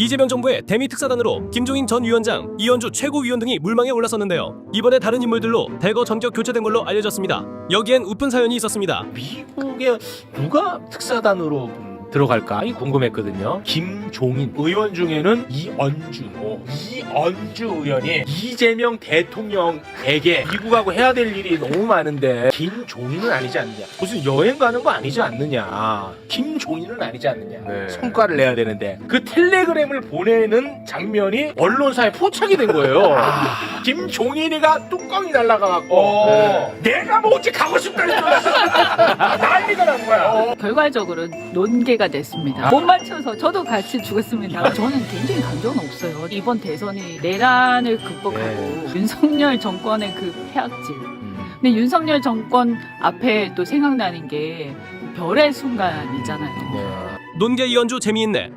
이재명 정부의 대미 특사단으로 김종인 전 위원장, 이현주 최고위원 등이 물망에 올랐었는데요. 이번에 다른 인물들로 대거 전격 교체된 걸로 알려졌습니다. 여기엔 우픈 사연이 있었습니다. 미국에 누가 특사단으로 음, 들어갈까 이 궁금했거든요. 김종인 의원 중에는 이언주, 어, 이언주 의원이 이재명 대통령에게 미국하고 해야 될 일이 너무 많은데 김종인은 아니지 않느냐? 무슨 여행 가는 거 아니지 않느냐? 김종인은 아니지 않느냐? 네. 성과를 내야 되는데 그 텔레그램을 보내는 장면이 언론사에 포착이 된 거예요. 김종인이가 뚜껑이 날라가갖고 어. 내가 뭐 어찌 가고 싶다 했어. 난리가 난 거야. 결과적으로 논개가 됐습니다. 못 맞춰서 저도 같이 죽었습니다. 저는 개인적인 감정은 없어요. 이번 대선이 내란을 극복하고 윤석열 정권의 그 폐악질. 근데 윤석열 정권 앞에 또 생각나는 게 별의 순간이잖아요. 논계 이현주 재미있네.